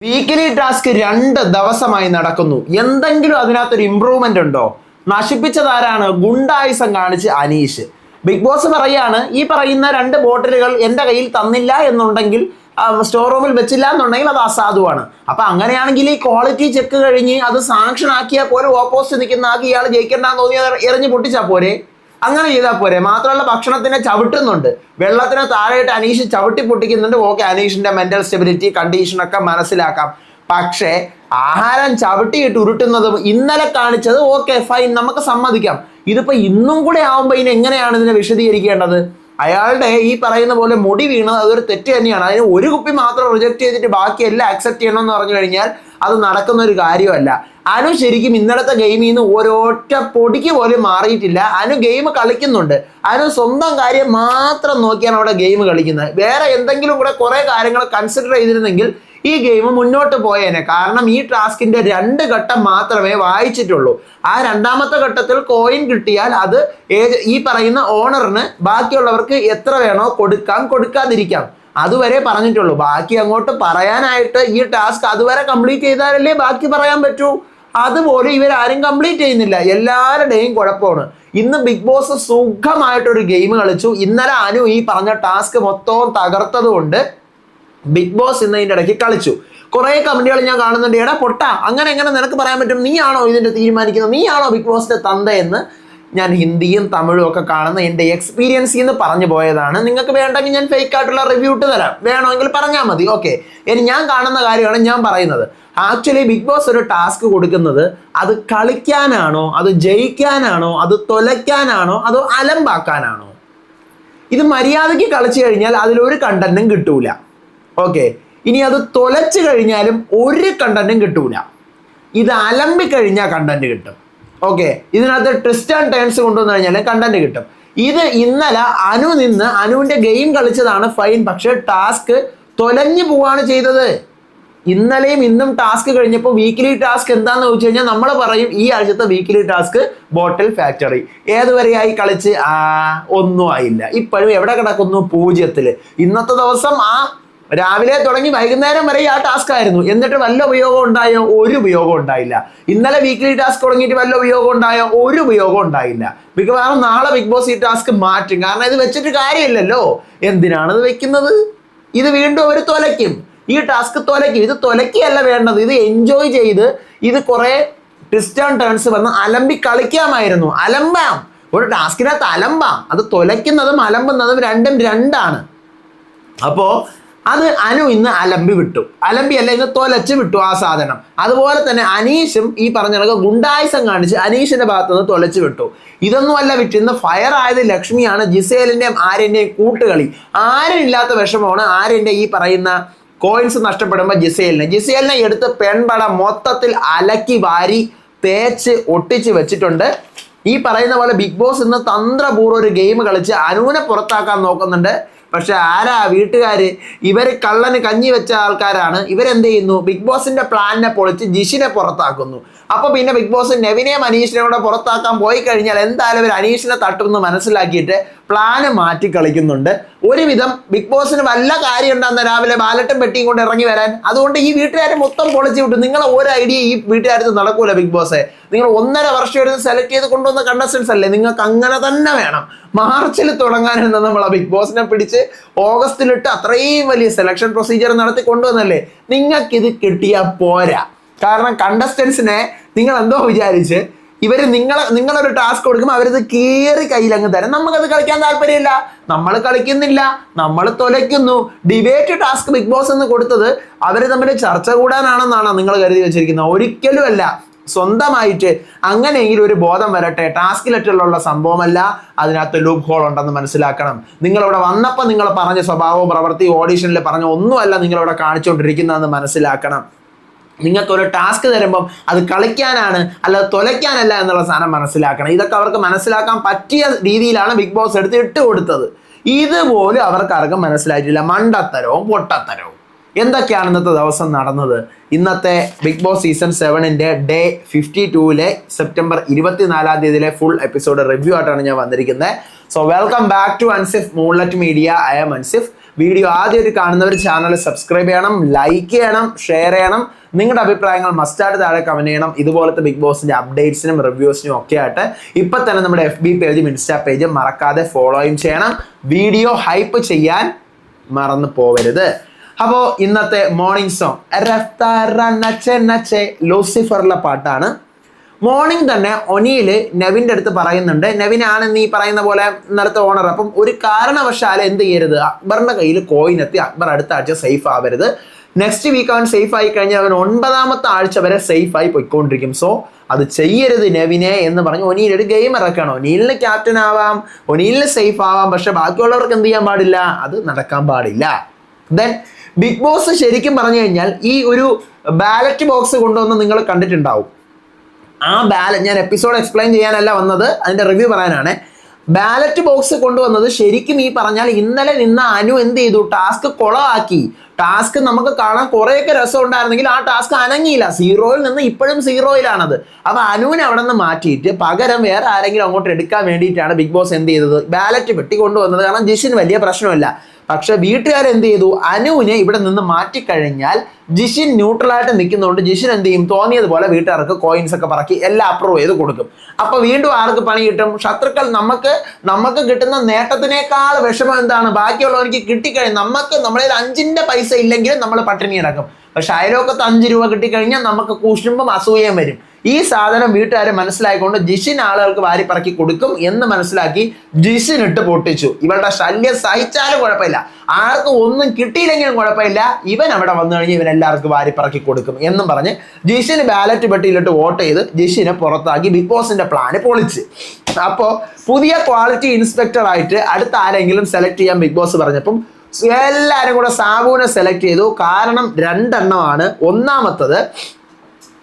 Weekly task രണ്ട് ദിവസമായി നടക്കുന്നു. എന്തെങ്കിലും അതിനകത്തൊരു ഇമ്പ്രൂവ്മെന്റ് ഉണ്ടോ? നശിപ്പിച്ചതാരാണ്? ഗുണ്ടായുസം കാണിച്ച് അനീഷ്. ബിഗ് ബോസ് പറയാണ് ഈ പറയുന്ന രണ്ട് ബോട്ടിലുകൾ എന്റെ കയ്യിൽ തന്നില്ല എന്നുണ്ടെങ്കിൽ സ്റ്റോർ റൂമിൽ വെച്ചില്ല എന്നുണ്ടെങ്കിൽ അത് അസാധുവാണ്. അപ്പൊ അങ്ങനെയാണെങ്കിൽ ഈ ക്വാളിറ്റി ചെക്ക് കഴിഞ്ഞ് അത് സാങ്ഷൻ ആക്കിയാൽ പോലെ ഓപ്പോസിറ്റ് നിൽക്കുന്ന ആക്കി ഇയാൾ ജയിക്കേണ്ടെന്ന് തോന്നി അത് എറിഞ്ഞ് പൊട്ടിച്ചാൽ പോരെ? അങ്ങനെ ചെയ്താൽ പോരെ. മാത്രമല്ല ഭക്ഷണത്തിനെ ചവിട്ടുന്നുണ്ട്. വെള്ളത്തിന് താഴെയിട്ട് അനീഷ് ചവിട്ടി പൊട്ടിക്കുന്നുണ്ട്. ഓക്കെ അനീഷിന്റെ മെന്റൽ സ്റ്റെബിലിറ്റി കണ്ടീഷൻ ഒക്കെ മനസ്സിലാക്കാം. പക്ഷേ ആഹാരം ചവിട്ടിയിട്ട് ഉരുട്ടുന്നതും ഇന്നലെ കാണിച്ചത് ഓക്കെ ഫൈൻ നമുക്ക് സമ്മതിക്കാം. ഇതിപ്പോ ഇന്നും കൂടെ ആവുമ്പോൾ ഇനി എങ്ങനെയാണ് ഇതിനെ വിശദീകരിക്കേണ്ടത്? അയാളുടെ ഈ പറയുന്ന പോലെ മുടി വീണത് അതൊരു തെറ്റ് തന്നെയാണ്. അതിന് ഒരു കുപ്പി മാത്രം റിജക്റ്റ് ചെയ്തിട്ട് ബാക്കി എല്ലാം അക്സെപ്റ്റ് ചെയ്യണമെന്ന് പറഞ്ഞു കഴിഞ്ഞാൽ അത് നടക്കുന്ന ഒരു കാര്യമല്ല. അനു ശരിക്കും ഇന്നലത്തെ ഗെയിമിൽ നിന്ന് ഒരൊറ്റ പൊടിക്ക് പോലും മാറിയിട്ടില്ല. അനു ഗെയിം കളിക്കുന്നുണ്ട്. അനു സ്വന്തം കാര്യം മാത്രം നോക്കിയാണ് അവിടെ ഗെയിം കളിക്കുന്നത്. വേറെ എന്തെങ്കിലും കൂടെ കുറേ കാര്യങ്ങൾ കൺസിഡർ ചെയ്തിരുന്നെങ്കിൽ ഈ ഗെയിം മുന്നോട്ട് പോയേനെ. കാരണം ഈ ടാസ്കിന്റെ രണ്ട് ഘട്ടം മാത്രമേ വായിച്ചിട്ടുള്ളൂ. ആ രണ്ടാമത്തെ ഘട്ടത്തിൽ കോയിൻ കിട്ടിയാൽ അത് ഈ പറയുന്ന ഓണറിന് ബാക്കിയുള്ളവർക്ക് എത്ര വേണോ കൊടുക്കാം കൊടുക്കാതിരിക്കാം. അതുവരെ പറഞ്ഞിട്ടുള്ളൂ. ബാക്കി അങ്ങോട്ട് പറയാനായിട്ട് ഈ ടാസ്ക് അതുവരെ കംപ്ലീറ്റ് ചെയ്താലല്ലേ ബാക്കി പറയാൻ പറ്റൂ. അതുപോലെ ഇവരാരും കംപ്ലീറ്റ് ചെയ്യുന്നില്ല. എല്ലാവരുടെയും കുഴപ്പമാണ്. ഇന്ന് ബിഗ് ബോസ് സുഖമായിട്ടൊരു ഗെയിം കളിച്ചു. ഇന്നലെ അനു ഈ പറഞ്ഞ ടാസ്ക് മൊത്തവും തകർത്തത് കൊണ്ട് ബിഗ് ബോസ് ഇന്ന് ഇതിന്റെ ഇടയ്ക്ക് കളിച്ചു. കുറേ കമന്റുകൾ ഞാൻ കാണുന്നുണ്ട്. എടാ പൊട്ട അങ്ങനെ എങ്ങനെ നിനക്ക് പറയാൻ പറ്റും? നീയാണോ ഇതിന്റെ തീരുമാനിക്കുന്നത്? നീയാണോ ബിഗ് ബോസിന്റെ തന്തയെന്ന് ഞാൻ ഹിന്ദിയും തമിഴും ഒക്കെ കാണുന്ന എന്റെ എക്സ്പീരിയൻസിൽ നിന്ന് പറഞ്ഞു പോയതാണ്. നിങ്ങൾക്ക് വേണ്ടെങ്കിൽ ഞാൻ ഫേക്ക് ആയിട്ടുള്ള റിവ്യൂ ഇട്ട് തരാം. വേണമെങ്കിൽ പറഞ്ഞാൽ മതി. ഓക്കെ ഇനി ഞാൻ കാണുന്ന കാര്യമാണ് ഞാൻ പറയുന്നത്. ആക്ച്വലി ബിഗ് ബോസ് ഒരു ടാസ്ക് കൊടുക്കുന്നത് അത് കളിക്കാനാണോ അത് ജയിക്കാനാണോ അത് തൊലയ്ക്കാനാണോ അതോ അലമ്പാക്കാനാണോ? ഇത് മര്യാദയ്ക്ക് കളിച്ചു കഴിഞ്ഞാൽ അതിലൊരു കണ്ടന്റും കിട്ടൂല. ഓക്കെ ഇനി അത് തൊലച്ചു കഴിഞ്ഞാലും ഒരു കണ്ടന്റും കിട്ടൂല. ഇത് അലമ്പിക്കഴിഞ്ഞാൽ കണ്ടന്റ് കിട്ടും. ഓക്കെ ഇതിനകത്ത് ട്വിസ്റ്റ് ആൻഡ് ടേൺസ് കൊണ്ടുവന്നു കഴിഞ്ഞാൽ കണ്ടന്റ് കിട്ടും. ഇത് ഇന്നലെ അനു നിന്ന് അനുവിന്റെ ഗെയിം കളിച്ചതാണ് ഫൈൻ പക്ഷെ ടാസ്ക് തൊലഞ്ഞു പോവാണ് ചെയ്തത്. ഇന്നലെയും ഇന്നും ടാസ്ക് കഴിഞ്ഞപ്പോൾ വീക്കിലി ടാസ്ക് എന്താന്ന് ചോദിച്ചു കഴിഞ്ഞാൽ നമ്മൾ പറയും ഈ ആഴ്ചത്തെ വീക്കിലി ടാസ്ക് ബോട്ടിൽ ഫാക്ടറി ഏതുവരെയായി കളിച്ച്? ആ ഒന്നും ആയില്ല. ഇപ്പോഴും എവിടെ കിടക്കുന്നു? പൂജ്യത്തിൽ. ഇന്നത്തെ ദിവസം ആ രാവിലെ തുടങ്ങി വൈകുന്നേരം വരെ ആ ടാസ്ക് ആയിരുന്നു. എന്നിട്ട് വല്ല ഉപയോഗം ഉണ്ടായോ? ഒരു ഉപയോഗം ഉണ്ടായില്ല. ഇന്നലെ വീക്കിലി ടാസ്ക് തുടങ്ങിയിട്ട് വല്ല ഉപയോഗം ഉണ്ടായോ? ഒരു ഉപയോഗം ഉണ്ടായില്ല. മിക്കവാറും നാളെ ബിഗ് ബോസ് ഈ ടാസ്ക് മാറ്റും. കാരണം ഇത് വെച്ചിട്ട് കാര്യമില്ലല്ലോ. എന്തിനാണ് ഇത് വെക്കുന്നത്? ഇത് വീണ്ടും അവർ തൊലയ്ക്കും. ഈ ടാസ്ക് തൊലയ്ക്കും. ഇത് തൊലയ്ക്കുകയല്ല വേണ്ടത്. ഇത് എൻജോയ് ചെയ്ത് ഇത് കുറെ ട്വിസ്റ്റ് ആൻഡ് ടേൺസ് വന്ന് അലമ്പി കളിക്കാമായിരുന്നു. അലമ്പാം. ഒരു ടാസ്കിനകത്ത് അലമ്പാം. അത് തൊലയ്ക്കുന്നതും അലമ്പുന്നതും രണ്ടും രണ്ടാണ്. അപ്പോ അത് അനു ഇന്ന് അലമ്പി വിട്ടു. അലമ്പി അല്ല ഇന്ന് തൊലച്ച് വിട്ടു ആ സാധനം. അതുപോലെ തന്നെ അനീഷും ഈ പറഞ്ഞ കണക്ക് ഗുണ്ടായുസം കാണിച്ച് അനീഷിന്റെ ഭാഗത്ത് നിന്ന് തൊലച്ച് വിട്ടു. ഇതൊന്നുമല്ല വിറ്റ് ഇന്ന് ഫയർ ആയത് ലക്ഷ്മിയാണ് ജിസേലിന്റെയും ആര്യന്റെയും കൂട്ടുകളി. ആരില്ലാത്ത വിഷമമാണ് ആര്യന്റെ ഈ പറയുന്ന കോയിൻസ് നഷ്ടപ്പെടുമ്പോൾ ജിസേലിനെ. ജിസേലിനെ എടുത്ത് പെൺപട മൊത്തത്തിൽ അലക്കി വാരി തേച്ച് ഒട്ടിച്ച് വെച്ചിട്ടുണ്ട്. ഈ പറയുന്ന പോലെ ബിഗ് ബോസ് ഇന്ന് തന്ത്രപൂർവം ഒരു ഗെയിം കളിച്ച് അനുവിനെ പുറത്താക്കാൻ നോക്കുന്നുണ്ട്. പക്ഷെ ആരാ വീട്ടുകാര്? ഇവർ കള്ളന് കഞ്ഞി വെച്ച ആൾക്കാരാണ്. ഇവരെന്ത് ചെയ്യുന്നു? ബിഗ് ബോസിന്റെ പ്ലാനിനെ പൊളിച്ച് ജിഷിനെ പുറത്താക്കുന്നു. അപ്പൊ പിന്നെ ബിഗ് ബോസ് നെവിനെ അനീഷിനെ കൂടെ പുറത്താക്കാൻ പോയി കഴിഞ്ഞാൽ എന്തായാലും ഒരു അനീഷിനെ തട്ടുമെന്ന് മനസ്സിലാക്കിയിട്ട് പ്ലാന് മാറ്റി കളിക്കുന്നുണ്ട്. ഒരുവിധം ബിഗ് ബോസിന് വല്ല കാര്യം ഉണ്ടാകുന്ന രാവിലെ ബാലറ്റും പെട്ടിയും കൊണ്ട് ഇറങ്ങി വരാൻ. അതുകൊണ്ട് ഈ വീട്ടുകാരെ മൊത്തം പൊളിച്ചു വിട്ടു. നിങ്ങളെ ഒരു ഐഡിയ ഈ വീട്ടുകാരത്ത് നടക്കൂല ബിഗ് ബോസെ നിങ്ങൾ ഒന്നര വർഷം സെലക്ട് ചെയ്ത് കൊണ്ടുവന്ന കണ്ടസ്റ്റൻസ് അല്ലേ? നിങ്ങൾക്ക് അങ്ങനെ തന്നെ വേണം. മാർച്ചിൽ തുടങ്ങാനിരുന്ന നമ്മൾ ആ ബിഗ് ബോസിനെ പിടിച്ച് ഓഗസ്റ്റിലിട്ട് അത്രയും വലിയ സെലക്ഷൻ പ്രൊസീജിയർ നടത്തി കൊണ്ടുവന്നല്ലേ? നിങ്ങൾക്കിത് കിട്ടിയാൽ പോരാ. കാരണം കണ്ടസ്റ്റൻസിനെ നിങ്ങൾ എന്തോ വിചാരിച്ച് ഇവർ നിങ്ങളെ നിങ്ങളൊരു ടാസ്ക് കൊടുക്കുമ്പോൾ അവരിത് കീറി കയ്യിലങ്ങ് തരാം. നമുക്കത് കളിക്കാൻ താല്പര്യമില്ല. നമ്മൾ കളിക്കുന്നില്ല. നമ്മൾ തൊലയ്ക്കുന്നു. ഡിബേറ്റ് ടാസ്ക് ബിഗ് ബോസ് എന്ന് കൊടുത്തത് അവർ തമ്മിൽ ചർച്ച കൂടാനാണെന്നാണ് നിങ്ങൾ കരുതി വെച്ചിരിക്കുന്നത്. ഒരിക്കലും അല്ല സ്വന്തമായിട്ട് അങ്ങനെയെങ്കിലും ഒരു ബോധം വരട്ടെ. ടാസ്കിലെറ്റുള്ള സംഭവമല്ല. അതിനകത്ത് ലൂപ്പ് ഹോൾ ഉണ്ടെന്ന് മനസ്സിലാക്കണം. നിങ്ങളിവിടെ വന്നപ്പോൾ നിങ്ങൾ പറഞ്ഞ സ്വഭാവവും പ്രവൃത്തി ഓഡീഷനിൽ പറഞ്ഞ ഒന്നുമല്ല നിങ്ങളിവിടെ കാണിച്ചുകൊണ്ടിരിക്കുന്നതെന്ന് മനസ്സിലാക്കണം. നിങ്ങൾക്ക് ഒരു ടാസ്ക് തരുമ്പം അത് കളിക്കാനാണ് അല്ലാതെ തൊലയ്ക്കാനല്ല എന്നുള്ള സാധനം മനസ്സിലാക്കണം. ഇതൊക്കെ അവർക്ക് മനസ്സിലാക്കാൻ പറ്റിയ രീതിയിലാണ് ബിഗ് ബോസ് എടുത്ത് ഇട്ട് കൊടുത്തത്. ഇതുപോലും അവർക്ക് ആർക്കും മനസ്സിലായിട്ടില്ല. മണ്ടത്തരവും പൊട്ടത്തരവും. എന്തൊക്കെയാണ് ഇന്നത്തെ ദിവസം നടന്നത്? ഇന്നത്തെ ബിഗ് ബോസ് സീസൺ സെവനിന്റെ ഡേ ഫിഫ്റ്റി ടൂവിലെ സെപ്റ്റംബർ ഇരുപത്തിനാലാം തീയതിയിലെ ഫുൾ എപ്പിസോഡ് റിവ്യൂ ആയിട്ടാണ് ഞാൻ വന്നിരിക്കുന്നത്. So welcome back to Ansif moonlight media I M Ansif video ആദ്യം ഒരു കാണുന്നവർ ചാനൽ സബ്സ്ക്രൈബ് ചെയ്യണം ലൈക്ക് ചെയ്യണം ഷെയർ ചെയ്യണം. നിങ്ങളുടെ അഭിപ്രായങ്ങൾ മസ്റ്റായിട്ട് താഴെ കമന്റ് ചെയ്യണം. ഇതുപോലത്തെ ബിഗ് ബോസിന്റെ അപ്ഡേറ്റ്സിനും റിവ്യൂസിനും ഒക്കെ ആയിട്ട് ഇപ്പൊ തന്നെ നമ്മുടെ എഫ് ബി പേജും ഇൻസ്റ്റാ പേജും മറക്കാതെ ഫോളോയും ചെയ്യണം. വീഡിയോ ഹൈപ്പ് ചെയ്യാൻ മറന്നു പോവരുത്. അപ്പോൾ ഇന്നത്തെ മോർണിംഗ് സോങ് ലൂസിഫറിലെ പാട്ടാണ്. മോർണിംഗ് തന്നെ ഒനിയിൽ നെവിന്റെ അടുത്ത് പറയുന്നുണ്ട്. നെവിനാണ് നീ പറയുന്ന പോലെ ഇന്നലത്തെ ഓണർ അപ്പം ഒരു കാരണവശാലെ എന്ത് ചെയ്യരുത്? അക്ബറിന്റെ കയ്യിൽ കോയിൻ എത്തി അക്ബർ അടുത്ത ആഴ്ച സേഫ് ആവരുത്. നെക്സ്റ്റ് വീക്ക് അവൻ സേഫ് ആയി കഴിഞ്ഞാൽ അവൻ ഒൻപതാമത്തെ ആഴ്ച വരെ സേഫ് ആയി പോയിക്കൊണ്ടിരിക്കും. സോ അത് ചെയ്യരുത് നെവിനെ എന്ന് പറഞ്ഞ് ഒനീൽ ഒരു ഗെയിം ഇറക്കണം. ഒനീലിന് ക്യാപ്റ്റൻ ആവാം ഒനീലിന് സേഫ് ആവാം പക്ഷെ ബാക്കിയുള്ളവർക്ക് എന്ത് ചെയ്യാൻ പാടില്ല? അത് നടക്കാൻ പാടില്ല. ദെൻ ബിഗ് ബോസ് ശരിക്കും പറഞ്ഞു കഴിഞ്ഞാൽ ഈ ഒരു ബാലറ്റ് ബോക്സ് കൊണ്ടുവന്ന് നിങ്ങൾ കണ്ടിട്ടുണ്ടാവും. ആ ബാലറ്റ് ഞാൻ എപ്പിസോഡ് എക്സ്പ്ലെയിൻ ചെയ്യാനല്ല വന്നത് അതിന്റെ റിവ്യൂ പറയാനാണ്. ബാലറ്റ് ബോക്സ് കൊണ്ടുവന്നത് ശരിക്കും ഈ പറഞ്ഞാൽ ഇന്നലെ നിന്ന അനു എന്ത് ചെയ്തു? ടാസ്ക് കുളമാക്കി ടാസ്ക് നമുക്ക് കാണാൻ കുറേയൊക്കെ രസം ഉണ്ടായിരുന്നെങ്കിൽ ആ ടാസ്ക് അനങ്ങിയില്ല. സീറോയിൽ നിന്ന് ഇപ്പോഴും സീറോയിലാണത്. അപ്പൊ അനുവിനെ അവിടെ നിന്ന് മാറ്റിയിട്ട് പകരം വേറെ ആരെങ്കിലും അങ്ങോട്ട് എടുക്കാൻ വേണ്ടിയിട്ടാണ് ബിഗ് ബോസ് എന്ത് ചെയ്തത്? ബാലറ്റ് പെട്ടി കൊണ്ടുവന്നത് കാരണം ജിഷിന് വലിയ പ്രശ്നമില്ല. പക്ഷെ വീട്ടുകാർ എന്ത് ചെയ്തു? അനുവിനെ ഇവിടെ നിന്ന് മാറ്റിക്കഴിഞ്ഞാൽ ജിഷിൻ ന്യൂട്രലായിട്ട് നിൽക്കുന്നതുകൊണ്ട് ജിഷിൻ എന്ത് ചെയ്യും? തോന്നിയതുപോലെ വീട്ടുകാർക്ക് കോയിൻസ് ഒക്കെ പറക്കി എല്ലാം അപ്രൂവ് ചെയ്ത് കൊടുക്കും. അപ്പൊ വീണ്ടും ആർക്ക് പണി കിട്ടും? ശത്രുക്കൾ നമുക്ക് നമുക്ക് കിട്ടുന്ന നേട്ടത്തിനേക്കാൾ വിഷമം എന്താണ്? ബാക്കിയുള്ളവർക്ക് കിട്ടിക്കഴിഞ്ഞാൽ നമുക്ക് നമ്മളിൽ അഞ്ചിന്റെ പൈസ ഇല്ലെങ്കിലും നമ്മൾ പട്ടിണി കിടക്കും. പക്ഷെ അയലോക്കത്ത് അഞ്ച് രൂപ കിട്ടിക്കഴിഞ്ഞാൽ നമുക്ക് കുശുമ്പും അസൂയം വരും. ഈ സാധനം വീട്ടുകാരെ മനസ്സിലായിക്കൊണ്ട് ജിഷിൻ ആളുകൾക്ക് വാരിപ്പറക്കി കൊടുക്കും എന്ന് മനസ്സിലാക്കി ജിഷിൻ ഇട്ട് പൊട്ടിച്ചു. ഇവളുടെ ശല്യം സഹിച്ചാലും കുഴപ്പമില്ല. ആർക്കും ഒന്നും കിട്ടിയില്ലെങ്കിലും കുഴപ്പമില്ല. ഇവൻ അവിടെ വന്നു കഴിഞ്ഞാൽ ഇവൻ എല്ലാവർക്കും വാരിപ്പറക്കി കൊടുക്കും എന്നും പറഞ്ഞ് ജിഷിന് ബാലറ്റ് പെട്ടിയിലിട്ട് വോട്ട് ചെയ്ത് ജിഷിനെ പുറത്താക്കി ബിഗ് ബോസിന്റെ പ്ലാന് പൊളിച്ച്. അപ്പോൾ പുതിയ ക്വാളിറ്റി ഇൻസ്പെക്ടർ ആയിട്ട് അടുത്ത ആരെങ്കിലും സെലക്ട് ചെയ്യാൻ ബിഗ് ബോസ് പറഞ്ഞപ്പം എല്ലാവരും കൂടെ സാബുവിനെ സെലക്ട് ചെയ്തു. കാരണം രണ്ടെണ്ണമാണ്. ഒന്നാമത്തത്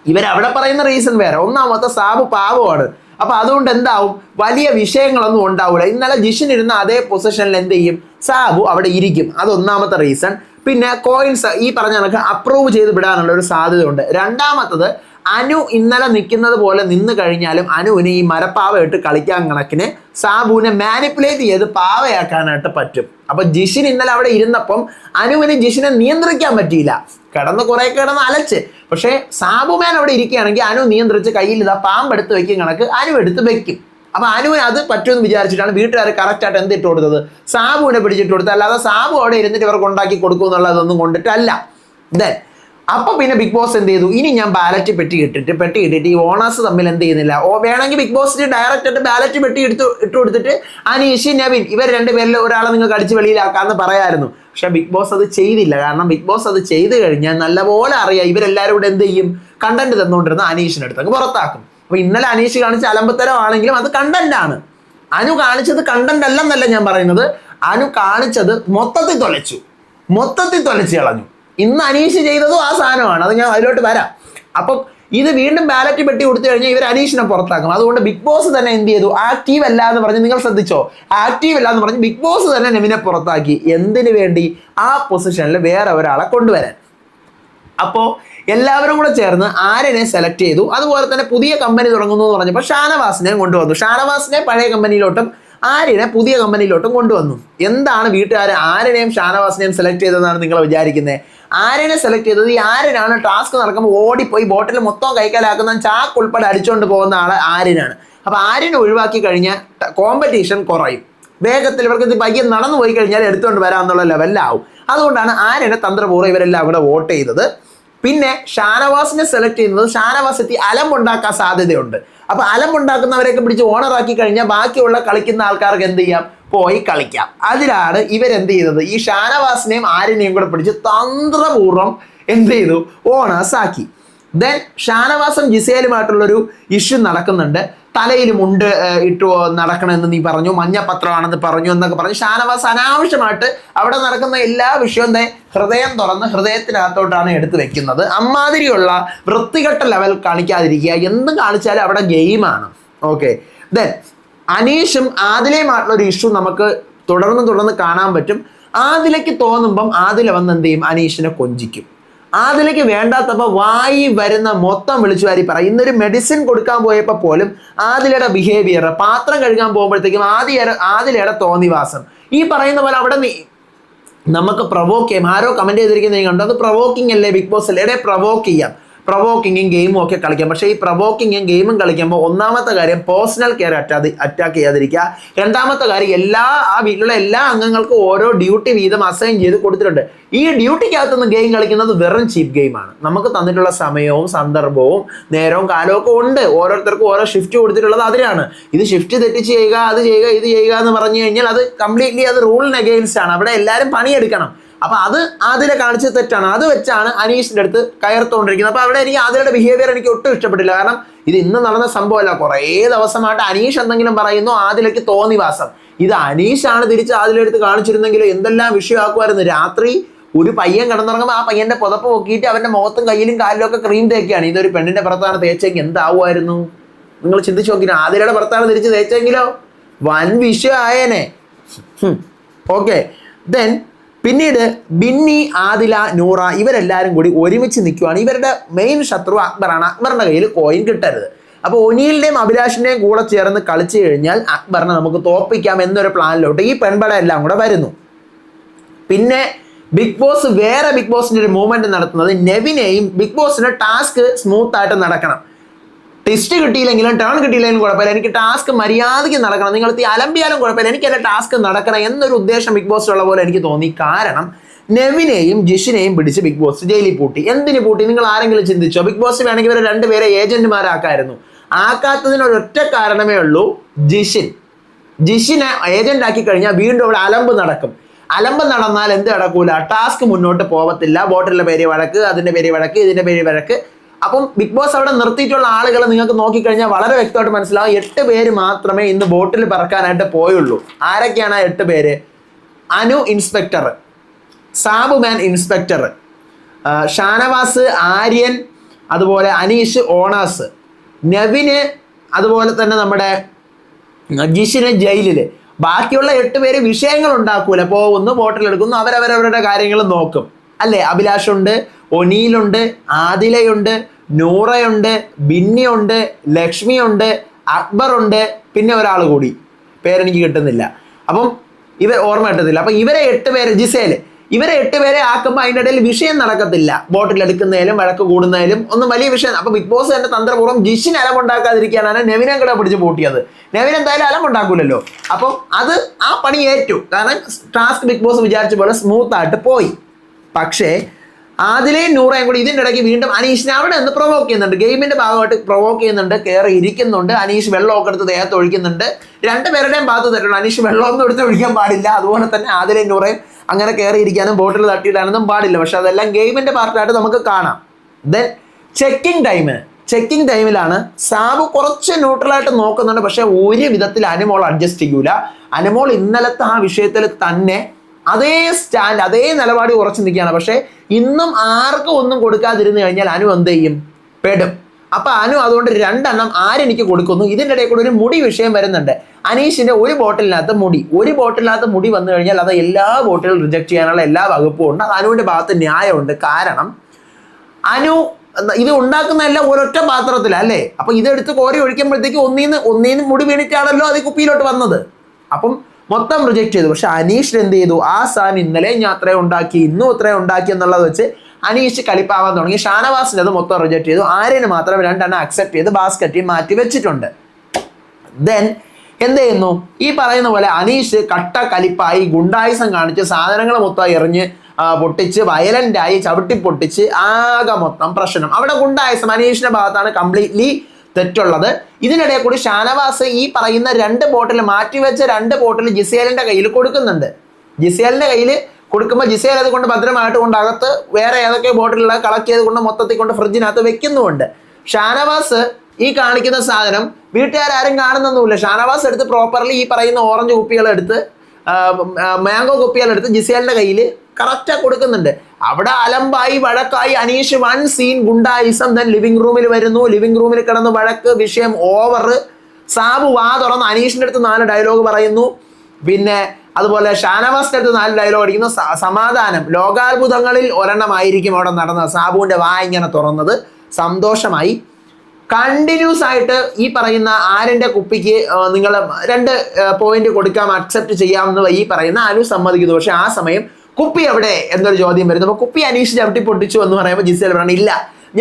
ഇവരവിടെ പറയുന്ന റീസൺ വേറെ. ഒന്നാമത്തെ സാബു പാവമാണ്. അപ്പൊ അതുകൊണ്ട് എന്താവും? വലിയ വിഷയങ്ങളൊന്നും ഉണ്ടാവില്ല ഇന്നലെ ജിഷിൻ ഇരുന്ന അതേ പൊസിഷനിൽ എന്ത് ചെയ്യും? സാബു അവിടെ ഇരിക്കും. അത് ഒന്നാമത്തെ റീസൺ പിന്നെ കോയിൻസ് ഈ പറഞ്ഞ കണക്ക് അപ്രൂവ് ചെയ്ത് വിടാനുള്ള ഒരു സാധ്യതയുണ്ട്. രണ്ടാമത്തത് അനു ഇന്നലെ നിൽക്കുന്നത് പോലെ നിന്ന് കഴിഞ്ഞാലും അനുവിന് ഈ മരപ്പാവ ഇട്ട് കളിക്കാൻ കണക്കിന് സാബുവിനെ മാനിപ്പുലേറ്റ് ചെയ്ത് പാവയാക്കാനായിട്ട് പറ്റും. അപ്പൊ ജിഷിൻ ഇന്നലെ അവിടെ ഇരുന്നപ്പം അനുവിന് ജിഷിനെ നിയന്ത്രിക്കാൻ പറ്റിയില്ല. കിടന്ന് കുറെ കിടന്ന് അലച്ച്. പക്ഷേ സാബുമാൻ അവിടെ ഇരിക്കുകയാണെങ്കിൽ അനു നിയന്ത്രിച്ച് കയ്യിൽ ഇതാ പാമ്പെടുത്ത് വെക്കും കണക്ക് അനു എടുത്ത് വെക്കും. അപ്പൊ അനുവിന് അത് പറ്റുമെന്ന് വിചാരിച്ചിട്ടാണ് വീട്ടുകാർ കറക്റ്റ് ആയിട്ട് എന്ത് ഇട്ട് കൊടുത്തത്? സാബുവിനെ പിടിച്ചിട്ട് കൊടുത്തത്. അല്ലാതെ സാബു അവിടെ ഇരുന്നിട്ട് ഇവർക്ക് ഉണ്ടാക്കി കൊടുക്കും എന്നുള്ളതൊന്നും കൊണ്ടിട്ടല്ല. ദെൻ അപ്പൊ പിന്നെ ബിഗ് ബോസ് എന്ത് ചെയ്തു? ഇനി ഞാൻ ബാലറ്റ് പെട്ടി ഇട്ടിട്ട് പെട്ടി ഇട്ടിട്ട് ഈ ഓണേഴ്സ് തമ്മിൽ എന്ത് ചെയ്യുന്നില്ല. ഓ വേണമെങ്കിൽ ബിഗ് ബോസിന് ഡയറക്റ്റ് ആയിട്ട് ബാലറ്റ് പെട്ടി എടുത്ത് ഇട്ട് കൊടുത്തിട്ട് അനീഷ് നവീൻ ഇവർ രണ്ടുപേരിൽ ഒരാളെ നിങ്ങൾക്ക് അടിച്ച് വെളിയിലാക്കാന്ന് പറയായിരുന്നു. പക്ഷെ ബിഗ് ബോസ് അത് ചെയ്തില്ല. കാരണം ബിഗ് ബോസ് അത് ചെയ്തു കഴിഞ്ഞാൽ നല്ലപോലെ അറിയാം ഇവരെല്ലാവരും കൂടെ എന്ത് ചെയ്യും? കണ്ടന്റ് തന്നുകൊണ്ടിരുന്ന അനീഷിന് അടുത്ത് അങ്ങ് പുറത്താക്കും. അപ്പൊ ഇന്നലെ അനീഷ് കാണിച്ച അലമ്പത്തരമാണെങ്കിലും അത് കണ്ടന്റ് ആണ്. അനു കാണിച്ചത് കണ്ടന്റ് അല്ലെന്നല്ല ഞാൻ പറയുന്നത്. അനു കാണിച്ചത് മൊത്തത്തിൽ തൊലച്ചു. മൊത്തത്തിൽ തൊലച്ചു കളഞ്ഞു. ഇന്ന് അനീഷ് ചെയ്തതും ആ സാധനമാണ്. അത് ഞാൻ അതിലോട്ട് വരാം. അപ്പം ഇത് വീണ്ടും ബാലറ്റ് പെട്ടി കൊടുത്തു കഴിഞ്ഞാൽ ഇവർ അനീഷിനെ പുറത്താക്കും. അതുകൊണ്ട് ബിഗ് ബോസ് തന്നെ എന്ത് ചെയ്തു? ആക്റ്റീവ് അല്ല എന്ന് പറഞ്ഞ് നിങ്ങൾ ശ്രദ്ധിച്ചോ? ആക്റ്റീവ് അല്ല എന്ന് പറഞ്ഞ് ബിഗ് ബോസ് തന്നെ നെമിനെ പുറത്താക്കി. എന്തിനു വേണ്ടി? ആ പൊസിഷനിൽ വേറെ ഒരാളെ കൊണ്ടുവരാൻ. അപ്പോൾ എല്ലാവരും കൂടെ ചേർന്ന് ആരനെ സെലക്ട് ചെയ്തു? അതുപോലെ തന്നെ പുതിയ കമ്പനി തുടങ്ങുന്നു എന്ന് പറഞ്ഞപ്പോൾ ഷാനവാസിനെ കൊണ്ടുവന്നു. ഷാനവാസിനെ പഴയ കമ്പനിയിലോട്ടും ആര്യനെ പുതിയ കമ്പനിയിലോട്ടും കൊണ്ടുവന്നു. എന്താണ് വീട്ടുകാർ ആരനെയും ഷാനവാസിനെയും സെലക്ട് ചെയ്തതെന്നാണ് നിങ്ങൾ വിചാരിക്കുന്നത് ആര്യനെ സെലക്ട് ചെയ്തത്? ഈ ആര്യനാണ് ടാസ്ക് നടക്കുമ്പോൾ ഓടിപ്പോയി ബോട്ടിൽ മൊത്തം കൈക്കലാക്കുന്ന ചാക്ക് ഉൾപ്പെടെ അടിച്ചുകൊണ്ട് പോകുന്ന ആൾ ആര്യനാണ്. അപ്പോൾ ആര്യനെ ഒഴിവാക്കി കഴിഞ്ഞാൽ കോമ്പറ്റീഷൻ കുറയും. വേഗത്തിൽ ഇവർക്ക് ഇത് പയ്യെ നടന്നു പോയി കഴിഞ്ഞാൽ എടുത്തുകൊണ്ട് വരാമെന്നുള്ള ലെവലിലാവും അതുകൊണ്ടാണ് ആര്യനെ തന്ത്രപൂർവം ഇവരെല്ലാം അവിടെ വോട്ട് ചെയ്തത്. പിന്നെ ഷാനവാസിനെ സെലക്ട് ചെയ്യുന്നത് ഷാനവാസ് എത്തി അലമ്പുണ്ടാക്കാൻ സാധ്യതയുണ്ട്. അപ്പൊ അലമ്പുണ്ടാക്കുന്നവരെയൊക്കെ പിടിച്ച് ഓണറാക്കി കഴിഞ്ഞാൽ ബാക്കിയുള്ള കളിക്കുന്ന ആൾക്കാർക്ക് എന്ത് ചെയ്യാം? പോയി കളിക്കാം. അതിലാണ് ഇവരെന്ത് ചെയ്തത്? ഈ ഷാനവാസിനെയും ആര്യനെയും കൂടെ പിടിച്ച് തന്ത്രപൂർവം എന്ത് ചെയ്തു? ഓണേഴ്സ് ആക്കി. ദെൻ ഷാനവാസും ജിസേലുമായിട്ടുള്ളൊരു ഇഷ്യൂ നടക്കുന്നുണ്ട്. തലയിൽ ഉണ്ട് ഇട്ട് നടക്കണമെന്ന് നീ പറഞ്ഞു മഞ്ഞപത്രമാണെന്ന് പറഞ്ഞു എന്നൊക്കെ പറഞ്ഞു. ഷാനവാസ് അനാവശ്യമായിട്ട് അവിടെ നടക്കുന്ന എല്ലാ വിഷയവും ഹൃദയം തുറന്ന് ഹൃദയത്തിനകത്തോട്ടാണ് എടുത്തു വെക്കുന്നത്. അമ്മാതിരിയുള്ള വൃത്തികെട്ട ലെവൽ കാണിക്കാതിരിക്കുക. എന്തും കാണിച്ചാലും അവിടെ ഗെയിമാണ് ഓക്കെ ദെൻ അനീഷും ആദിലയുമായിട്ടുള്ള ഒരു ഇഷ്യൂ നമുക്ക് തുടർന്ന് തുടർന്ന് കാണാൻ പറ്റും. ആദിലേക്ക് തോന്നുമ്പം ആദില വന്ന് എന്ത് ചെയ്യും? അനീഷിനെ കൊഞ്ചിക്കും. ആദിലേക്ക് വേണ്ടാത്തപ്പോൾ വായി വരുന്ന മൊത്തം വിളിച്ചു വാരി പറ. ഇന്നൊരു മെഡിസിൻ കൊടുക്കാൻ പോയപ്പോൾ പോലും ആദിലയുടെ ബിഹേവിയർ പാത്രം കഴുകാൻ പോകുമ്പോഴത്തേക്കും ആദ്യ ആദിലയുടെ തോന്നിവാസം. ഈ പറയുന്ന പോലെ അവിടെ നമുക്ക് പ്രൊവോക്ക് ചെയ്യാം. ആരോ കമന്റ് ചെയ്തിരിക്കുന്നത് കണ്ടോ? അത് പ്രൊവോക്കിംഗ് അല്ലേ ബിഗ് ബോസ് അല്ലേ? പ്രൊവോക്ക് ചെയ്യാം. പ്രൊവോക്കിങ്ങും ഗെയിമും ഒക്കെ കളിക്കാം പക്ഷേ ഈ പ്രൊവോക്കിങ്ങും ഗെയിമും കളിക്കുമ്പോൾ ഒന്നാമത്തെ കാര്യം പേഴ്സണൽ കെയർ അറ്റാതി അറ്റാക്ക് ചെയ്യാതിരിക്കുക. രണ്ടാമത്തെ കാര്യം എല്ലാ ആ വീട്ടിലുള്ള എല്ലാ അംഗങ്ങൾക്കും ഓരോ ഡ്യൂട്ടി വീതം അസൈൻ ചെയ്ത് കൊടുത്തിട്ടുണ്ട്. ഈ ഡ്യൂട്ടിക്കകത്തുനിന്ന് ഗെയിം കളിക്കുന്നത് വെറും ചീപ്പ് ഗെയിമാണ് നമുക്ക് തന്നിട്ടുള്ള സമയവും സന്ദർഭവും നേരവും കാലവും ഒക്കെ ഉണ്ട്. ഓരോരുത്തർക്കും ഓരോ ഷിഫ്റ്റ് കൊടുത്തിട്ടുള്ളത് അതിനാണ്. ഇത് ഷിഫ്റ്റ് തെറ്റിച്ച് ചെയ്യുക അത് ചെയ്യുക ഇത് ചെയ്യുക എന്ന് പറഞ്ഞു കഴിഞ്ഞാൽ അത് കംപ്ലീറ്റ്ലി അത് റൂളിന് അഗെയിൻസ്റ്റ് ആണ്. അവിടെ എല്ലാവരും പണിയെടുക്കണം. അപ്പൊ അത് ആദിലെ കാണിച്ച തെറ്റാണ്. അത് വെച്ചാണ് അനീഷിന്റെ അടുത്ത് കയർത്തോണ്ടിരിക്കുന്നത്. അപ്പൊ അവിടെ എനിക്ക് ആദിലയുടെ ബിഹേവിയർ എനിക്ക് ഒട്ടും ഇഷ്ടപ്പെട്ടില്ല. കാരണം ഇത് ഇന്ന് നടന്ന സംഭവമല്ല. കുറേ ദിവസമായിട്ട് അനീഷ് എന്തെങ്കിലും പറയുന്നു ആദിലേക്ക് തോന്നിവാസം ഇത് അനീഷാണ് തിരിച്ച് ആദിലെടുത്ത് കാണിച്ചിരുന്നെങ്കിൽ എന്തെല്ലാം വിഷയമാക്കുമായിരുന്നു. രാത്രി ഒരു പയ്യൻ കിടന്നുറങ്ങുമ്പോൾ ആ പയ്യന്റെ പുതപ്പ് നോക്കിയിട്ട് അവന്റെ മുഖത്തും കയ്യിലും കാലിലും ഒക്കെ ക്രീം തേക്കുകയാണ് ഇതൊരു പെണ്ണിന്റെ പുറത്താണ് തേച്ചെങ്കിൽ എന്താവുമായിരുന്നു? നിങ്ങൾ ചിന്തിച്ചു നോക്കി ആദിലയുടെ പുറത്താണ് തിരിച്ച് തേച്ചെങ്കിലോ വൻ വിഷയമായേനെ. ഓക്കെ. ദെൻ പിന്നീട് ബിന്നി ആദില നൂറ ഇവരെല്ലാവരും കൂടി ഒരുമിച്ച് നിൽക്കുവാണ്. ഇവരുടെ മെയിൻ ശത്രു അക്ബറാണ്. അക്ബറിന്റെ കയ്യിൽ കോയിൻ കിട്ടരുത്. അപ്പോൾ ഒനിയിലിന്റെയും അഭിലാഷിന്റെയും കൂടെ ചേർന്ന് കളിച്ചു കഴിഞ്ഞാൽ അക്ബറിനെ നമുക്ക് തോപ്പിക്കാം എന്നൊരു പ്ലാനിലോട്ട് ഈ പെൺപട എല്ലാം കൂടെ വരുന്നു. പിന്നെ ബിഗ് ബോസ് വേറെ ബിഗ് ബോസിന്റെ ഒരു മൂവ്മെന്റ് നടത്തുന്നത് നെവിനെയും ബിഗ് ബോസിന്റെ ടാസ്ക് സ്മൂത്തായിട്ട് നടക്കണം. ടെസ്റ്റ് കിട്ടിയില്ലെങ്കിലും ടേൺ കിട്ടിയില്ലെങ്കിലും കുഴപ്പമില്ല. എനിക്ക് ടാസ്ക് മര്യാദയ്ക്ക് നടക്കണം. നിങ്ങൾ തീ അലമ്പിയാലും കുഴപ്പമില്ല. എനിക്ക് എന്റെ ടാസ്ക് നടക്കണം എന്നൊരു ഉദ്ദേശം ബിഗ് ബോസ് ഉള്ള പോലെ എനിക്ക് തോന്നി. കാരണം നെവിനെയും ജിഷിനെയും പിടിച്ച് ബിഗ് ബോസ് ജയിലിൽ പൂട്ടി. എന്തിന് പൂട്ടി? നിങ്ങൾ ആരെങ്കിലും ചിന്തിച്ചോ? ബിഗ് ബോസ് വേണമെങ്കിൽ ഇവരെ രണ്ടുപേരെ ഏജന്റുമാരാക്കായിരുന്നു ആക്കാത്തതിനൊരൊറ്റ കാരണമേ ഉള്ളൂ ജിഷിൻ. ജിഷിനെ ഏജന്റ് ആക്കി കഴിഞ്ഞാൽ വീണ്ടും അവിടെ അലമ്പ് നടക്കും. അലമ്പ് നടന്നാൽ എന്ത് നടക്കൂല? ടാസ്ക് മുന്നോട്ട് പോകത്തില്ല ബോട്ടിലെ പേര് വഴക്ക് അതിന്റെ പേര് വഴക്ക് ഇതിന്റെ പേര് വഴക്ക്. അപ്പം ബിഗ് ബോസ് അവിടെ നിർത്തിയിട്ടുള്ള ആളുകൾ നിങ്ങൾക്ക് നോക്കിക്കഴിഞ്ഞാൽ വളരെ വ്യക്തമായിട്ട് മനസ്സിലാവും. എട്ട് പേര് മാത്രമേ ഇന്ന് ബോട്ടിൽ പറക്കാനായിട്ട് പോയുള്ളൂ. ആരൊക്കെയാണ് ആ എട്ട് പേര്? Anu inspector Sabumon inspector Shanavas Aryan അതുപോലെ അനീഷ് ഓണാസ് നവിന് അതുപോലെ തന്നെ നമ്മുടെ ജിഷിന് ജയിലിൽ ബാക്കിയുള്ള എട്ട് പേര് വിഷയങ്ങൾ ഉണ്ടാക്കൂല. പോകുന്നു ബോട്ടിലെടുക്കുന്നു അവരവരവരുടെ കാര്യങ്ങൾ നോക്കും. അല്ലേ? അഭിലാഷുണ്ട് ഒനീലുണ്ട് ആദിലയുണ്ട് നൂറയുണ്ട് ബിന്നിയുണ്ട് ലക്ഷ്മിയുണ്ട് അക്ബറുണ്ട് പിന്നെ ഒരാൾ കൂടി. പേരെനിക്ക് കിട്ടുന്നില്ല. അപ്പം ഇവർ ഓർമ്മ കിട്ടുന്നില്ല അപ്പം ഇവരെ എട്ട് പേര് ജിസേൽ ഇവരെ എട്ട് പേരെ ആക്കുമ്പോൾ അതിന്റെ ഇടയിൽ വിഷയം നടക്കത്തില്ല. ബോട്ടിൽ എടുക്കുന്നതിലും വഴക്ക് കൂടുന്നതിലും ഒന്നും വലിയ വിഷയം. അപ്പം ബിഗ് ബോസ് തന്നെ തന്ത്രപൂർവം ജിഷിന് അലമുണ്ടാക്കാതിരിക്കാനാണ് നെവിനെ കൂടെ പിടിച്ച് പൂട്ടിയത്. നെവിൻ എന്തായാലും അലമുണ്ടാക്കൂലല്ലോ. അപ്പം അത് ആ പണി ഏറ്റു. കാരണം ടാസ്ക് ബിഗ് ബോസ് വിചാരിച്ച പോലെ സ്മൂത്ത് ആയിട്ട് പോയി. പക്ഷേ ആദിലെയും നൂറയും കൂടി ഇതിന്റെ ഇടയ്ക്ക് വീണ്ടും അനീഷിനെ അവിടെ നിന്ന് പ്രൊവോക്ക് ചെയ്യുന്നുണ്ട്. ഗെയിമിന്റെ ഭാഗമായിട്ട് പ്രൊവോക്ക് ചെയ്യുന്നുണ്ട്. കയറി ഇരിക്കുന്നുണ്ട്. അനീഷ് വെള്ളമൊക്കെ എടുത്ത് ദേഹത്ത് ഒഴിക്കുന്നുണ്ട്. രണ്ടുപേരുടെയും ഭാഗത്ത് തട്ടുള്ളൂ അനീഷ് വെള്ളമൊന്നും എടുത്ത് ഒഴിക്കാൻ പാടില്ല. അതുപോലെ തന്നെ ആദിലെയും നൂറയും അങ്ങനെ കയറി ഇരിക്കാനും ബോട്ടിൽ തട്ടിയിടാനൊന്നും പാടില്ല. പക്ഷെ അതെല്ലാം ഗെയിമിന്റെ പാർട്ടായിട്ട് നമുക്ക് കാണാം. ദെൻ ചെക്കിംഗ് ടൈം ചെക്കിംഗ് ടൈമിലാണ് സാബു കുറച്ച് ന്യൂട്രലായിട്ട് നോക്കുന്നുണ്ട്. പക്ഷെ ഒരു വിധത്തിൽ അനുമോൾ അഡ്ജസ്റ്റ് ചെയ്യൂല. അനുമോൾ ഇന്നലത്തെ ആ വിഷയത്തിൽ തന്നെ അതേ സ്റ്റാൻഡ് അതേ നിലപാടി ഉറച്ചു നിൽക്കുകയാണ്. പക്ഷേ ഇന്നും ആർക്കും ഒന്നും കൊടുക്കാതിരുന്നു കഴിഞ്ഞാൽ അനു എന്ത് ചെയ്യും? പെടും. അപ്പൊ അനു അതുകൊണ്ട് രണ്ടെണ്ണം ആരെനിക്ക് കൊടുക്കുന്നു? ഇതിന്റെ ഇടയിൽ കൂടെ ഒരു മുടി വിഷയം വരുന്നുണ്ട്. അനീഷിന്റെ ഒരു ബോട്ടിലിനകത്ത് മുടി. ഒരു ബോട്ടിലിനകത്ത് മുടി വന്നു കഴിഞ്ഞാൽ അത് എല്ലാ ബോട്ടിലും റിജക്ട് ചെയ്യാനുള്ള എല്ലാ വകുപ്പും ഉണ്ട്. അത് അനുവിന്റെ ഭാഗത്ത് ന്യായമുണ്ട്. കാരണം അനു ഇത് ഉണ്ടാക്കുന്നതല്ല ഒരൊറ്റ പാത്രത്തില അല്ലേ? അപ്പൊ ഇതെടുത്ത് കോരി ഒഴിക്കുമ്പോഴത്തേക്ക് ഒന്നീന്ന് ഒന്നീന്ന് മുടി വീണിട്ടാണല്ലോ അത് കുപ്പിയിലോട്ട് വന്നത്. അപ്പം മൊത്തം റിജക്ട് ചെയ്തു. പക്ഷെ അനീഷ് എന്ത് ചെയ്തു? ആ സാൻ ഇന്നലെ ഞാൻ അത്രയും ഉണ്ടാക്കി ഇന്നും അത്രയും ഉണ്ടാക്കി എന്നുള്ളത് വെച്ച് അനീഷ് കളിപ്പാവാൻ തുടങ്ങി. ഷാനവാസിന്റെ അത് മൊത്തം റിജക്ട് ചെയ്തു. ആര്യന് മാത്രം രണ്ടെണ്ണം അക്സെപ്റ്റ് ചെയ്ത് ബാസ്ക്കറ്റിൽ മാറ്റി വെച്ചിട്ടുണ്ട്. ദെൻ എന്ത് ചെയ്യുന്നു? ഈ പറയുന്ന പോലെ അനീഷ് കട്ട കലിപ്പായി ഗുണ്ടായുസം കാണിച്ച് സാധനങ്ങൾ മൊത്തം എറിഞ്ഞ് പൊട്ടിച്ച് വയലന്റായി ചവിട്ടി പൊട്ടിച്ച് ആകെ മൊത്തം പ്രശ്നം. അവിടെ ഗുണ്ടായുസം അനീഷിന്റെ ഭാഗത്താണ് കംപ്ലീറ്റ്ലി തെറ്റുള്ളത്. ഇതിനിടയിൽ കൂടി ഷാനവാസ് ഈ പറയുന്ന രണ്ട് ബോട്ടിൽ മാറ്റിവെച്ച രണ്ട് ബോട്ടിൽ ജിസേലിന്റെ കയ്യിൽ കൊടുക്കുന്നുണ്ട്. ജിസേലിന്റെ കയ്യിൽ കൊടുക്കുമ്പോൾ ജിസേൽ അത് കൊണ്ട് ഭദ്രമായിട്ട് കൊണ്ട് അകത്ത് വേറെ ഏതൊക്കെ ബോട്ടിലുള്ള കളക്ട് ചെയ്ത് കൊണ്ട് മൊത്തത്തിൽ കൊണ്ട് ഫ്രിഡ്ജിനകത്ത് വെക്കുന്നുമുണ്ട്. ഷാനവാസ് ഈ കാണിക്കുന്ന സാധനം വീട്ടുകാരും കാണുന്നൊന്നുമില്ല. ഷാനവാസ് എടുത്ത് പ്രോപ്പർലി ഈ പറയുന്ന ഓറഞ്ച് കുപ്പികളെടുത്ത് മാംഗോ കുപ്പികളെടുത്ത് ജിസേലിന്റെ കയ്യിൽ കറക്റ്റാ കൊടുക്കുന്നുണ്ട്. അവിടെ അലമ്പായി വഴക്കായി അനീഷ് വൺ സീൻ ഗുണ്ടായിസം ദൻ ലിവിംഗ് റൂമിൽ വരുന്നു. ലിവിംഗ് റൂമിൽ കിടന്ന് വഴക്ക് വിഷയം ഓവർ സാബു വാ തുറന്ന് അനീഷിന്റെ അടുത്ത് നാല് ഡയലോഗ് പറയുന്നു. പിന്നെ അതുപോലെ ഷാനവാസിന്റെ അടുത്ത് നാല് ഡയലോഗ് അടിക്കുന്നു. സമാധാനം. ലോകാത്ഭുതങ്ങളിൽ ഒരെണ്ണമായിരിക്കും അവിടെ നടന്നത്. സാബുവിന്റെ വാ ഇങ്ങനെ തുറന്നത്. സന്തോഷമായി. കണ്ടിന്യൂസ് ആയിട്ട് ഈ പറയുന്ന ആരന്റെ കുപ്പിക്ക് നിങ്ങൾ രണ്ട് പോയിന്റ് കൊടുക്കാം അക്സെപ്റ്റ് ചെയ്യാമെന്ന് ഈ പറയുന്ന അനു സമ്മതിക്കുന്നു. പക്ഷെ ആ സമയം കുപ്പി എവിടെ എന്നൊരു ചോദ്യം വരുന്നു. അപ്പോൾ കുപ്പി അനീഷ് ചവിട്ടി പൊട്ടിച്ചു എന്ന് പറയുമ്പോൾ ജിസേൽ പറഞ്ഞു ഇല്ല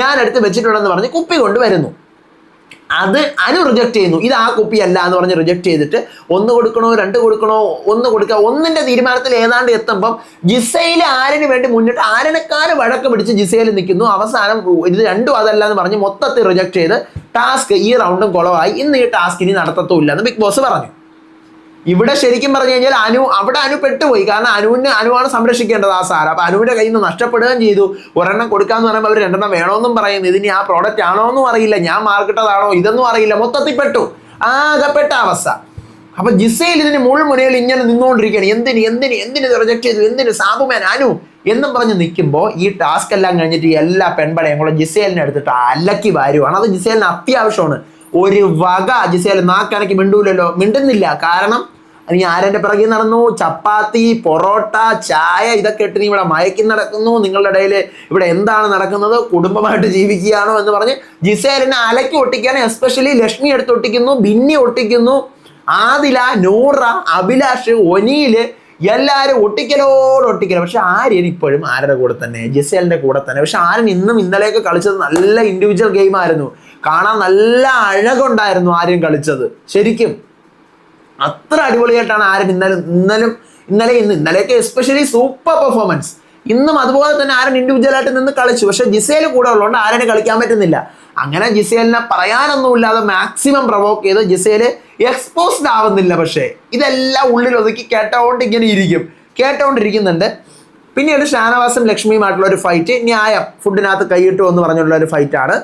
ഞാൻ എടുത്ത് വെച്ചിട്ടുണ്ടെന്ന് പറഞ്ഞ് കുപ്പി കൊണ്ടുവരുന്നു. അത് അനു റിജക്ട് ചെയ്യുന്നു. ഇത് ആ കുപ്പി അല്ല എന്ന് പറഞ്ഞ് റിജക്ട് ചെയ്തിട്ട് ഒന്ന് കൊടുക്കണോ രണ്ട് കൊടുക്കണോ ഒന്ന് കൊടുക്കുക ഒന്നിന്റെ തീരുമാനത്തിൽ ഏതാണ്ട് എത്തുമ്പം ജിസയിൽ ആരന് വേണ്ടി മുന്നിട്ട് ആരിനെക്കാര് വഴക്ക് പിടിച്ച് ജിസയിൽ നിൽക്കുന്നു. അവസാനം ഇത് രണ്ടും അതല്ല എന്ന് പറഞ്ഞ് മൊത്തത്തിൽ റിജക്ട് ചെയ്ത് ടാസ്ക് ഈ റൗണ്ടും കുളമായി ഇന്ന് ഈ ടാസ്ക് ഇനി നടത്തത്തുമില്ല എന്ന് ബിഗ് ബോസ് പറഞ്ഞു. ഇവിടെ ശരിക്കും പറഞ്ഞു കഴിഞ്ഞാൽ അനു അവിടെ അനു പെട്ടുപോയി. കാരണം അനുവിന് അനുവാണ് സംരക്ഷിക്കേണ്ടത് ആ സാർ അപ്പൊ അനുവിന്റെ കയ്യിൽ നിന്ന് നഷ്ടപ്പെടുകയും ചെയ്തു. ഒരെണ്ണം കൊടുക്കാന്ന് പറയുമ്പോൾ അവർ രണ്ടെണ്ണം വേണമെന്നും പറയുന്നു. ഇതിനി ആ പ്രോഡക്റ്റ് ആണോ എന്നും അറിയില്ല. ഞാൻ മാർക്കിട്ടതാണോ ഇതൊന്നും അറിയില്ല. മൊത്തത്തിൽ പെട്ടു. ആകപ്പെട്ട അവസ്ഥ. അപ്പൊ ജിസയിൽ ഇതിന് മുൾമുനയിൽ ഇങ്ങനെ നിന്നുകൊണ്ടിരിക്കുകയാണ്. എന്തിന് എന്തിന് എന്തിന് റിജക്ട് ചെയ്തു? എന്തിന്? സാബുമേൻ അനു എന്നും പറഞ്ഞ് നിൽക്കുമ്പോൾ ഈ ടാസ്ക് എല്ലാം കഴിഞ്ഞിട്ട് എല്ലാ പെൺപടയും കൂടെ ജിസേലിനെ എടുത്തിട്ട് അലക്കി വാരുവാണ്. അത് ജിസേലിന് അത്യാവശ്യമാണ്. ഒരു വക ജിസേൽ നാക്കനക്ക് മിണ്ടൂലല്ലോ. മിണ്ടുന്നില്ല. കാരണം നീ ആരെന്റെ പിറകിൽ നടന്നു? ചപ്പാത്തി പൊറോട്ട ചായ ഇതൊക്കെ ഇട്ട് നീ ഇവിടെ മയക്കി നടക്കുന്നു. നിങ്ങളുടെ ഇടയിൽ ഇവിടെ എന്താണ് നടക്കുന്നത്? കുടുംബമായിട്ട് ജീവിക്കുകയാണോ എന്ന് പറഞ്ഞ് ജിസേലിനെ അലക്കി ഒട്ടിക്കാൻ എസ്പെഷ്യലി ലക്ഷ്മി എടുത്ത് ഒട്ടിക്കുന്നു ബിന്നി ഒട്ടിക്കുന്നു ആദില നൂറ അഭിലാഷ് ഒനീൽ എല്ലാവരും ഒട്ടിക്കലോട് ഒട്ടിക്കലോ. പക്ഷെ ആര്യൻ ഇപ്പോഴും ആരുടെ കൂടെ തന്നെ? ജിസേലിന്റെ കൂടെ തന്നെ. പക്ഷെ ആര്യൻ ഇന്നും ഇന്നലെയൊക്കെ കളിച്ചത് നല്ല ഇൻഡിവിജ്വൽ ഗെയിം ആയിരുന്നു. കാണാൻ നല്ല അഴകുണ്ടായിരുന്നു ആര്യൻ കളിച്ചത്. ശരിക്കും. അത്ര അടിപൊളിയായിട്ടാണ് ആരൻ ഇന്നലെ ഇന്നലും ഇന്നലെ ഇന്ന് ഇന്നലെയൊക്കെ എസ്പെഷ്യലി സൂപ്പർ പെർഫോമൻസ് ഇന്നും അതുപോലെ തന്നെ ആരൻ ഇൻഡിവിജ്വലായിട്ട് നിന്ന് കളിച്ചു. പക്ഷെ ജിസേൽ കൂടെ ഉള്ളതുകൊണ്ട് ആരന് കളിക്കാൻ പറ്റുന്നില്ല. അങ്ങനെ ജിസേലിനെ പറയാനൊന്നുമില്ലാതെ മാക്സിമം പ്രൊവോക്ക് ചെയ്ത് ജിസേൽ എക്സ്പോസ്ഡ് ആവുന്നില്ല. പക്ഷേ ഇതെല്ലാം ഉള്ളിൽ ഒതുക്കി കേട്ടോണ്ട് ഇങ്ങനെ ഇരിക്കും. കേട്ടോണ്ടിരിക്കുന്നുണ്ട്. പിന്നീട് ഷാനവാസും ലക്ഷ്മിയുമായിട്ടുള്ള ഒരു ഫൈറ്റ് ന്യായം. ഫുഡിനകത്ത് കൈയിട്ടു എന്ന് പറഞ്ഞുള്ള ഒരു ഫൈറ്റാണ്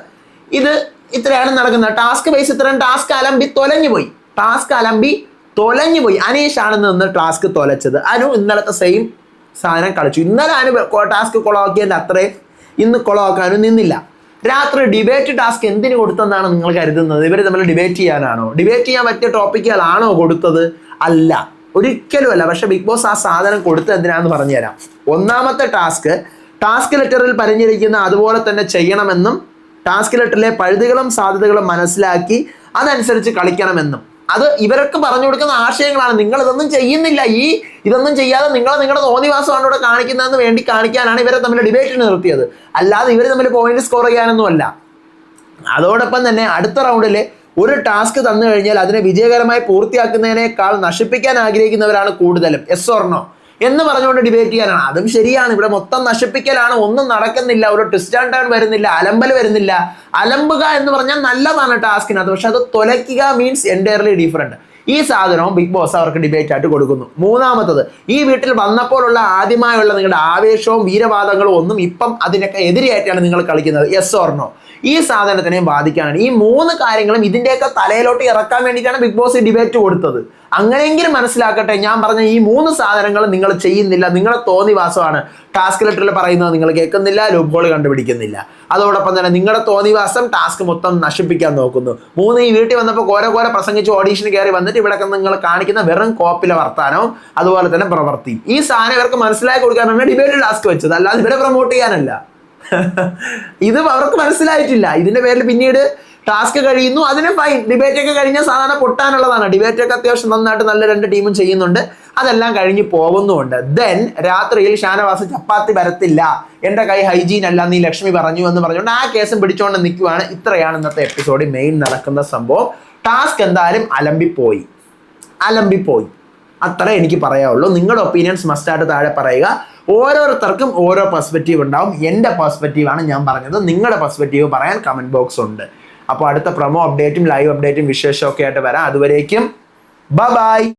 ഇത് ഇത്രയാണ് നടക്കുന്നത്. ടാസ്ക് ബേസ് ഇത്രയും ടാസ്ക് അലമ്പി തൊലഞ്ഞു പോയി. ടാസ്ക് അലമ്പി തൊലഞ്ഞു പോയി അനീഷാണ് നിന്ന് ടാസ്ക് തൊലച്ചത്. അനു ഇന്നലത്തെ സെയിം സാധനം കളിച്ചു. ഇന്നലെ അനു ടാസ്ക് കുളമാക്കിയതിന്റെ അത്രയും ഇന്ന് കുളമാക്കാനും നിന്നില്ല. രാത്രി ഡിബേറ്റ് ടാസ്ക് എന്തിനു കൊടുത്തെന്നാണ് നിങ്ങൾ കരുതുന്നത്? ഇവർ തമ്മിൽ ഡിബേറ്റ് ചെയ്യാനാണോ? ഡിബേറ്റ് ചെയ്യാൻ പറ്റിയ ടോപ്പിക്കുകളാണോ കൊടുത്തത്? അല്ല. ഒരിക്കലും അല്ല പക്ഷെ ബിഗ് ബോസ് ആ സാധനം കൊടുത്തത് എന്തിനാന്ന് പറഞ്ഞുതരാം. ഒന്നാമത്തെ ടാസ്ക് ടാസ്ക് ലെറ്ററിൽ പറഞ്ഞിരിക്കുന്ന അതുപോലെ തന്നെ ചെയ്യണമെന്നും ടാസ്ക് ലെറ്ററിലെ പഴുതുകളും സാധ്യതകളും മനസ്സിലാക്കി അതനുസരിച്ച് കളിക്കണമെന്നും. അത് ഇവരൊക്കെ പറഞ്ഞു കൊടുക്കുന്ന ആശയങ്ങളാണ്. നിങ്ങൾ ഇതൊന്നും ചെയ്യുന്നില്ല. ഈ ഇതൊന്നും ചെയ്യാതെ നിങ്ങൾ നിങ്ങളുടെ തോന്നിവാസമാണ് ഇവിടെ കാണിക്കുന്നതെന്ന് വേണ്ടി കാണിക്കാനാണ് ഇവരെ തമ്മിൽ ഡിബേറ്റിന് നിർത്തിയത്. അല്ലാതെ ഇവർ തമ്മിൽ പോയിന്റ് സ്കോർ ചെയ്യാനൊന്നുമല്ല. അതോടൊപ്പം തന്നെ അടുത്ത റൗണ്ടിൽ ഒരു ടാസ്ക് തന്നു കഴിഞ്ഞാൽ അതിനെ വിജയകരമായി പൂർത്തിയാക്കുന്നതിനേക്കാൾ നശിപ്പിക്കാൻ ആഗ്രഹിക്കുന്നവരാണ് കൂടുതലും. എസ് ഓർണോ എന്ന് പറഞ്ഞുകൊണ്ട് ഡിബേറ്റ് ചെയ്യാനാണ്. അതും ശരിയാണ്. ഇവിടെ മൊത്തം നശിപ്പിക്കലാണ്. ഒന്നും നടക്കുന്നില്ല. ഒരു ട്വിസ്റ്റ് ആൻഡ് ടേൺ വരുന്നില്ല. അലമ്പൽ വരുന്നില്ല. അലമ്പുക എന്ന് പറഞ്ഞാൽ നല്ലതാണ് ടാസ്കിനകത്ത് പക്ഷെ അത് തൊലയ്ക്കുക മീൻസ് എന്റയർലി ഡിഫറെന്റ് ഈ സാധനവും ബിഗ് ബോസ് അവർക്ക് ഡിബേറ്റ് ആയിട്ട് കൊടുക്കുന്നു. മൂന്നാമത്തത് ഈ വീട്ടിൽ വന്നപ്പോഴുള്ള ആദ്യമായുള്ള നിങ്ങളുടെ ആവേശവും വീരവാദങ്ങളും ഒന്നും ഇപ്പം അതിനൊക്കെ എതിരെയായിട്ടാണ് നിങ്ങൾ കളിക്കുന്നത്. യെസ് ഓർണോ ഈ സാധനത്തിനെയും ബാധിക്കാനാണ്. ഈ മൂന്ന് കാര്യങ്ങളും ഇതിന്റെയൊക്കെ തലയിലോട്ട് ഇറക്കാൻ വേണ്ടിയിട്ടാണ് ബിഗ് ബോസ് ഡിബേറ്റ് കൊടുത്തത്. അങ്ങനെയെങ്കിലും മനസ്സിലാക്കട്ടെ ഞാൻ പറഞ്ഞ ഈ മൂന്ന് സാധനങ്ങൾ നിങ്ങൾ ചെയ്യുന്നില്ല നിങ്ങളെ തോന്നിവാസമാണ്. ടാസ്ക് ലെറ്ററിൽ പറയുന്നത് നിങ്ങൾ കേൾക്കുന്നില്ല ലൂപ്പ് കണ്ടുപിടിക്കുന്നില്ല. അതോടൊപ്പം തന്നെ നിങ്ങളുടെ തോന്നിവാസം ടാസ്ക് മൊത്തം നശിപ്പിക്കാൻ നോക്കുന്നു. മൂന്ന് ഈ വീട്ടിൽ വന്നപ്പോൾ കോരെ കോരെ പ്രസംഗിച്ച് ഓഡീഷന് കയറി വന്നിട്ട് ഇവിടെ നിങ്ങൾ കാണിക്കുന്ന വെറും കോപ്പിലെ വർത്താനവും അതുപോലെ തന്നെ പ്രവർത്തിയും. ഈ സാധനം ഇവർക്ക് മനസ്സിലാക്കി വേണ്ടി ഡിബേറ്റ് ടാസ്ക് വെച്ചത്. അല്ലാതെ ഇവരെ പ്രൊമോട്ട് ചെയ്യാനല്ല. ഇത് അവർക്ക് മനസ്സിലായിട്ടില്ല. ഇതിന്റെ പേരിൽ പിന്നീട് ടാസ്ക് കഴിയുന്നു. അതിന് ഫൈൻ ഡിബേറ്റ് ഒക്കെ കഴിഞ്ഞാൽ സാധാരണ പൊട്ടാനുള്ളതാണ്. ഡിബേറ്റ് ഒക്കെ അത്യാവശ്യം നന്നായിട്ട് നല്ല രണ്ട് ടീമും ചെയ്യുന്നുണ്ട്. അതെല്ലാം കഴിഞ്ഞ് പോകുന്നുമുണ്ട്. ദെൻ രാത്രിയിൽ ഷാനവാസ് ചപ്പാത്തി വരത്തില്ല എന്റെ കൈ ഹൈജീൻ അല്ല നീ ലക്ഷ്മി പറഞ്ഞു എന്ന് പറഞ്ഞുകൊണ്ട് ആ കേസും പിടിച്ചോണ്ട് നിൽക്കുവാണ് ഇത്രയാണ് ഇന്നത്തെ എപ്പിസോഡിൽ മെയിൻ നടക്കുന്ന സംഭവം. ടാസ്ക് എന്തായാലും അലമ്പിപ്പോയി. അലമ്പിപ്പോയി. അത്ര എനിക്ക് പറയാവുള്ളൂ. നിങ്ങളുടെ ഒപ്പീനിയൻസ് മസ്റ്റായിട്ട് താഴെ പറയുക. ഓരോരുത്തർക്കും ഓരോ പെർസ്പെക്റ്റീവ് ഉണ്ടാവും. എന്റെ പെർസ്പെക്റ്റീവാണ് ഞാൻ പറഞ്ഞത്. നിങ്ങളുടെ പെർസ്പെക്റ്റീവ് പറയാൻ കമന്റ് ബോക്സ് ഉണ്ട്. അപ്പോൾ അടുത്ത പ്രൊമോ അപ്ഡേറ്റും ലൈവ് അപ്ഡേറ്റും വിശേഷമൊക്കെ ആയിട്ട് വരാം. അതുവരേക്കും ബ ബൈ